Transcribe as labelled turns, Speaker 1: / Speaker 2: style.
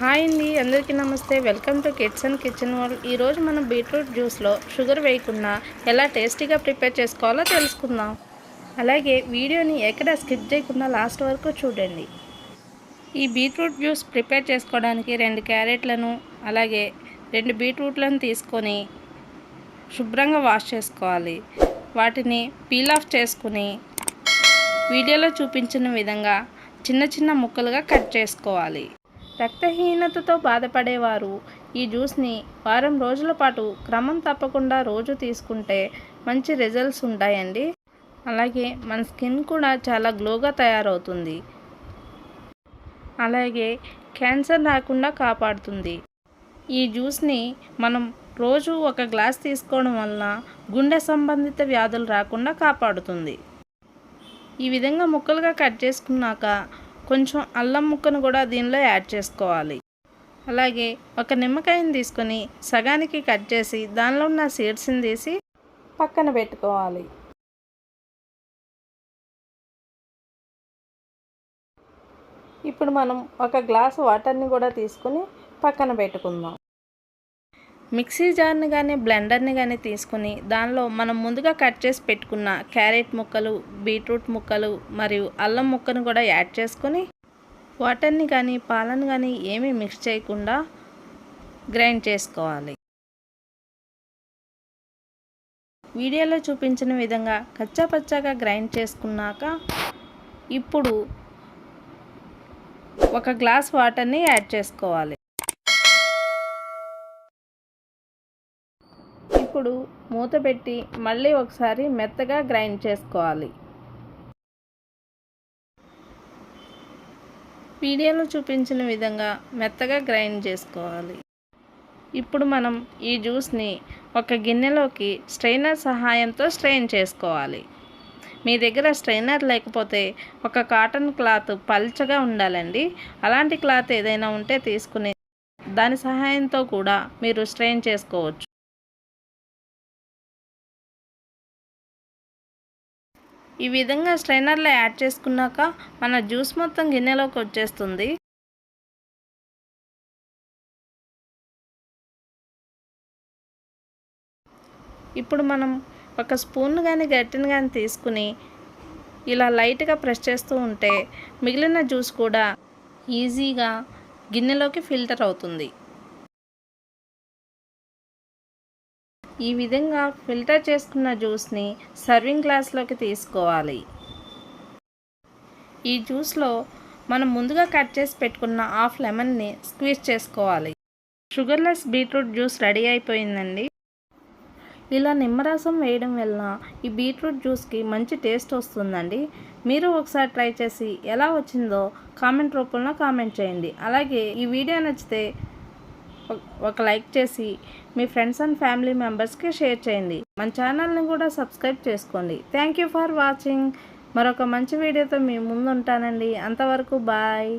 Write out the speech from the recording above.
Speaker 1: Hi అండి అందరికీ నమస్తే. Welcome to kids and kitchen world. ఈరోజు మనం బీట్రూట్ జ్యూస్లో షుగర్ వేయకుండా ఎలా టేస్టీగా ప్రిపేర్ చేసుకోవాలో తెలుసుకుందాం. అలాగే వీడియోని ఎక్కడ స్కిప్ చేయకుండా లాస్ట్ వరకు చూడండి. ఈ బీట్రూట్ జ్యూస్ ప్రిపేర్ చేసుకోవడానికి రెండు క్యారెట్లను అలాగే రెండు బీట్రూట్లను తీసుకొని శుభ్రంగా వాష్ చేసుకోవాలి. వాటిని పీల్ ఆఫ్ చేసుకుని వీడియోలో చూపించిన విధంగా చిన్న చిన్న ముక్కలుగా కట్ చేసుకోవాలి. రక్తహీనతతో బాధపడేవారు. ఈ జ్యూస్ని వారం రోజుల పాటు క్రమం తప్పకుండా రోజు తీసుకుంటే మంచి రిజల్ట్స్ ఉంటాయండి. అలాగే మన స్కిన్ కూడా చాలా గ్లోగా తయారవుతుంది. అలాగే క్యాన్సర్ రాకుండా కాపాడుతుంది. ఈ జ్యూస్ని మనం రోజు ఒక గ్లాస్ తీసుకోవడం వలన గుండె సంబంధిత వ్యాధులు రాకుండా కాపాడుతుంది. ఈ విధంగా ముక్కలుగా కట్ చేసుకున్నాక కొంచెం అల్లం ముక్కను కూడా దీనిలో యాడ్ చేసుకోవాలి. అలాగే ఒక నిమ్మకాయని తీసుకొని సగానికి కట్ చేసి దానిలో ఉన్న సీడ్స్ని తీసి పక్కన పెట్టుకోవాలి. ఇప్పుడు మనం ఒక గ్లాస్ వాటర్ని కూడా తీసుకొని పక్కన పెట్టుకుందాం. మిక్సీ జార్ని కానీ బ్లెండర్ని కానీ తీసుకుని దానిలో మనం ముందుగా కట్ చేసి పెట్టుకున్న క్యారెట్ ముక్కలు బీట్రూట్ ముక్కలు మరియు అల్లం ముక్కను కూడా యాడ్ చేసుకొని వాటర్ని కానీ పాలను కానీ ఏమీ మిక్స్ చేయకుండా గ్రైండ్ చేసుకోవాలి. వీడియోలో చూపించిన విధంగా కచ్చా పచ్చాగా గ్రైండ్ చేసుకున్నాక ఇప్పుడు ఒక గ్లాస్ వాటర్ని యాడ్ చేసుకోవాలి. ఇప్పుడు మూత పెట్టి మళ్ళీ ఒకసారి మెత్తగా గ్రైండ్ చేసుకోవాలి. వీడియోలో చూపించిన విధంగా మెత్తగా గ్రైండ్ చేసుకోవాలి. ఇప్పుడు మనం ఈ జ్యూస్ని ఒక గిన్నెలోకి స్ట్రైనర్ సహాయంతో స్ట్రెయిన్ చేసుకోవాలి. మీ దగ్గర స్ట్రైనర్ లేకపోతే ఒక కాటన్ క్లాత్ పల్చగా ఉండాలండి. అలాంటి క్లాత్ ఏదైనా ఉంటే తీసుకుని దాని సహాయంతో కూడా మీరు స్ట్రెయిన్ చేసుకోవచ్చు. ఈ విధంగా స్ట్రైనర్లో యాడ్ చేసుకున్నాక మన జ్యూస్ మొత్తం గిన్నెలోకి వచ్చేస్తుంది. ఇప్పుడు మనం ఒక స్పూన్ కానీ గట్టిని కానీ తీసుకుని ఇలా లైట్గా ప్రెస్ చేస్తూ ఉంటే మిగిలిన జ్యూస్ కూడా ఈజీగా గిన్నెలోకి ఫిల్టర్ అవుతుంది. ఈ విధంగా ఫిల్టర్ చేసుకున్న జ్యూస్ని సర్వింగ్ గ్లాస్లోకి తీసుకోవాలి. ఈ జ్యూస్లో మనం ముందుగా కట్ చేసి పెట్టుకున్న హాఫ్ లెమన్ని స్క్వీజ్ చేసుకోవాలి. షుగర్లెస్ బీట్రూట్ జ్యూస్ రెడీ అయిపోయిందండి. ఇలా నిమ్మరసం వేయడం వలన ఈ బీట్రూట్ జ్యూస్కి మంచి టేస్ట్ వస్తుందండి. మీరు ఒకసారి ట్రై చేసి ఎలా వచ్చిందో కామెంట్ రూపంలో కామెంట్ చేయండి. అలాగే ఈ వీడియో నచ్చితే ఒక లైక్ చేసి మీ ఫ్రెండ్స్ అండ్ ఫ్యామిలీ మెంబర్స్కి షేర్ చేయండి. మన ఛానల్ని కూడా సబ్స్క్రైబ్ చేసుకోండి. Thank you for watching. మరొక మంచి వీడియోతో మీ ముందు ఉంటానండి. అంతవరకు బాయ్.